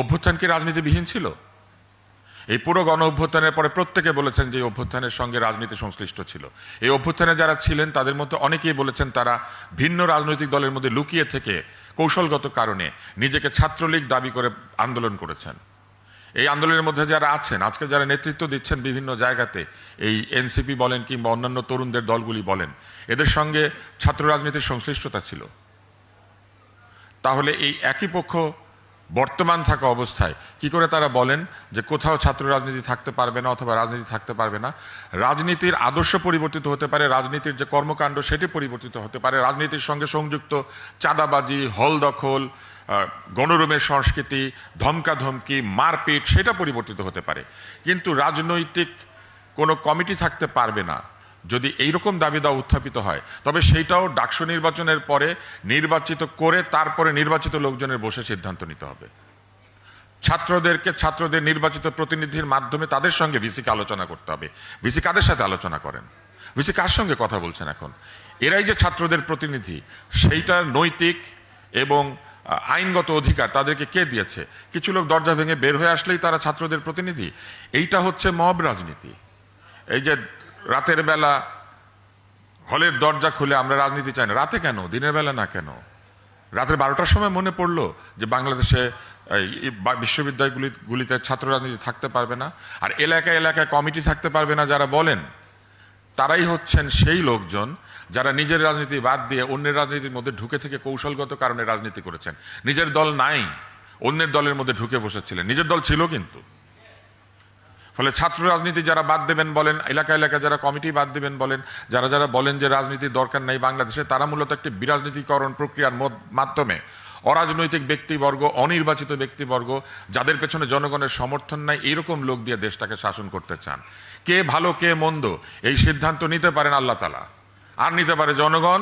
অভ্যুত্থান কি রাজনীতিবিহীন ছিল? এই পুরো গণ অভ্যুত্থানের পরে প্রত্যেকে বলেছেন যে অভ্যুত্থানের সঙ্গে রাজনীতি সংশ্লিষ্ট ছিল। এই অভ্যুত্থানে যারা ছিলেন, তাদের মধ্যে অনেকেই বলেছেন তারা ভিন্ন রাজনৈতিক দলের মধ্যে লুকিয়ে থেকে কৌশলগত কারণে নিজেকে ছাত্রলীগ দাবি করে আন্দোলন করেছেন। এই আন্দোলনের মধ্যে যারা আছেন, আজকে যারা নেতৃত্ব দিচ্ছেন বিভিন্ন জায়গাতে, এই এনসিপি বলেন কিংবা অন্যান্য তরুণদের দলগুলি বলেন, এদের সঙ্গে ছাত্র রাজনীতির সংশ্লিষ্টতা ছিল। তাহলে এই একই পক্ষ বর্তমান থাকা অবস্থায়। কি করে তারা বলেন যে কোথাও ছাত্র রাজনীতি থাকতে পারবে না অথবা রাজনীতি থাকতে পারবে না? রাজনীতির আদর্শ পরিবর্তিত হতে পারে, রাজনীতির যে কর্মকাণ্ড সেটি পরিবর্তিত হতে পারে। রাজনীতির সঙ্গে সংযুক্ত চাঁদাবাজি, হল দখল গণরুমের সংস্কৃতি, ধমকাধমকি, মারপিট, সেটা পরিবর্তিত হতে পারে। কিন্তু রাজনৈতিক কোনো কমিটি থাকতে পারবে না। যদি এইরকম দাবি দাওয়া উত্থাপিত হয়, তবে সেইটাও ডাকসু নির্বাচনের পরে নির্বাচিত করে তারপরে নির্বাচিত লোকজনের বসে সিদ্ধান্ত নিতে হবে। ছাত্রদেরকে ছাত্রদের নির্বাচিত প্রতিনিধির মাধ্যমে তাদের সঙ্গে ভিসিকে আলোচনা করতে হবে। ভিসি কাদের সাথে আলোচনা করেন? ভিসি কার সঙ্গে কথা বলছেন এখন? এরাই যে ছাত্রদের প্রতিনিধি সেইটার নৈতিক এবং আইনগত অধিকার তাদেরকে কে দিয়েছে? কিছু লোক দরজা ভেঙে বের হয়ে আসলেই তারা ছাত্রদের প্রতিনিধি। এইটা হচ্ছে মব রাজনীতি। এই যে রাতের বেলা হলের দরজা খুলে আমরা রাজনীতি চাই না। রাতে কেন? দিনের বেলা না কেন? রাতের বারোটার সময় মনে পড়ল যে বাংলাদেশে বিশ্ববিদ্যালয়গুলি গুলিতে ছাত্র রাজনীতি থাকতে পারবে না। আর এলাকায় এলাকায় কমিটি থাকতে পারবে না যারা বলেন। তারাই হচ্ছেন সেই লোকজন যারা নিজের রাজনীতি বাদ দিয়ে অন্যের রাজনীতির মধ্যে ঢুকে থেকে কৌশলগত কারণে রাজনীতি করেছেন। নিজের দল নাই, অন্যের দলের মধ্যে ঢুকে বসেছিলেন। নিজের দল ছিল কিন্তু। ফলে ছাত্র রাজনীতি যারা বাদ দেবেন বলেন, এলাকা এলাকা যারা কমিটি বাদ দেবেন বলেন, যারা যারা বলেন যে রাজনীতির দরকার নেই বাংলাদেশে, তারা মূলত একটি বিরাজনীতিকরণ প্রক্রিয়ার মাধ্যমে। অরাজনৈতিক ব্যক্তিবর্গ, অনির্বাচিত ব্যক্তিবর্গ, যাদের পেছনে জনগণের সমর্থন নাই এইরকম লোক দিয়ে দেশটাকে শাসন করতে চান। কে ভালো, কে মন্দ, এই সিদ্ধান্ত নিতে পারেন আল্লাহ তালা আর নিতে পারে জনগণ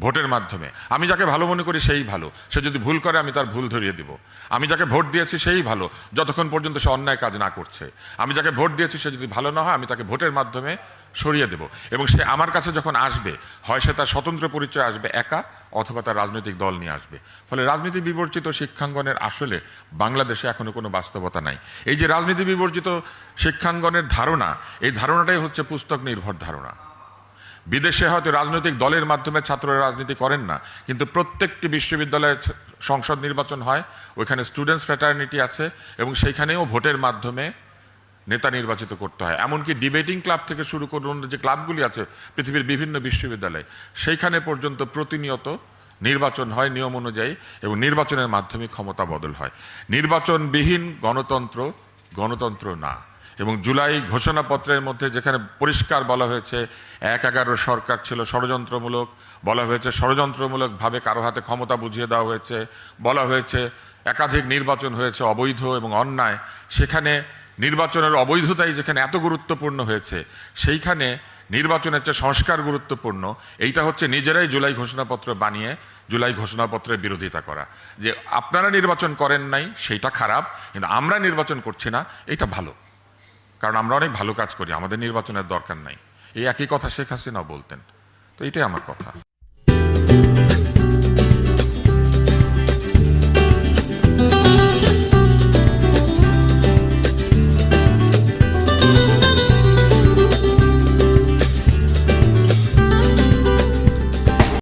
ভোটের মাধ্যমে। আমি যাকে ভালো মনে করি সেই ভালো। সে যদি ভুল করে, আমি তার ভুল ধরিয়ে দিব। আমি যাকে ভোট দিয়েছি সেই ভালো, যতক্ষণ পর্যন্ত সে অন্যায় কাজ না করছে। আমি যাকে ভোট দিয়েছি সে যদি ভালো না হয়, আমি তাকে ভোটের মাধ্যমে সরিয়ে দেব। এবং সে আমার কাছে যখন আসবে, হয় সে তার স্বতন্ত্র পরিচয় আসবে একা, অথবা তার রাজনৈতিক দল নিয়ে আসবে। ফলে রাজনীতি বিবর্জিত শিক্ষাঙ্গনের আসলে বাংলাদেশে এখনও কোনো বাস্তবতা নাই। এই যে রাজনীতি বিবর্জিত শিক্ষাঙ্গনের ধারণা, এই ধারণাটাই হচ্ছে পুস্তক নির্ভর ধারণা। বিদেশে হয়তো রাজনৈতিক দলের মাধ্যমে ছাত্ররা রাজনীতি করেন না, কিন্তু প্রত্যেকটি বিশ্ববিদ্যালয়ে সংসদ নির্বাচন হয়, ওইখানে স্টুডেন্টস ফ্র্যাটার্নিটি আছে, এবং সেইখানেও ভোটের মাধ্যমে নেতা নির্বাচিত করতে হয়। এমনকি ডিবেটিং ক্লাব থেকে শুরু করে অন্য যে ক্লাবগুলি আছে, পৃথিবীর বিভিন্ন বিশ্ববিদ্যালয়ে, সেইখানে পর্যন্ত প্রতিনিয়ত নির্বাচন হয় নিয়ম অনুযায়ী, এবং নির্বাচনের মাধ্যমে ক্ষমতা বদল হয়। নির্বাচনবিহীন গণতন্ত্র গণতন্ত্র না। এবং জুলাই ঘোষণাপত্রের মধ্যে যেখানে পরিষ্কার বলা হয়েছে, এক এগারো সরকার ছিল ষড়যন্ত্রমূলক, বলা হয়েছে ষড়যন্ত্রমূলকভাবে কারও হাতে ক্ষমতা বুঝিয়ে দেওয়া হয়েছে, বলা হয়েছে একাধিক নির্বাচন হয়েছে অবৈধ এবং অন্যায়, সেখানে নির্বাচনের অবৈধতাই যেখানে এত গুরুত্বপূর্ণ হয়েছে, সেইখানে নির্বাচনের চেয়ে সংস্কার গুরুত্বপূর্ণ, এইটা হচ্ছে নিজেরাই জুলাই ঘোষণাপত্র বানিয়ে, জুলাই ঘোষণাপত্রের বিরোধিতা করা। যে আপনারা নির্বাচন করেন নাই, সেইটা খারাপ, কিন্তু আমরা নির্বাচন করছি না, এটা ভালো। কারণ আমরা অনেক ভালো কাজ করি, আমাদের নির্বাচনের দরকার নাই। এই একই কথা শেখ হাসিনাও বলতেন। তো এটাই আমার কথা।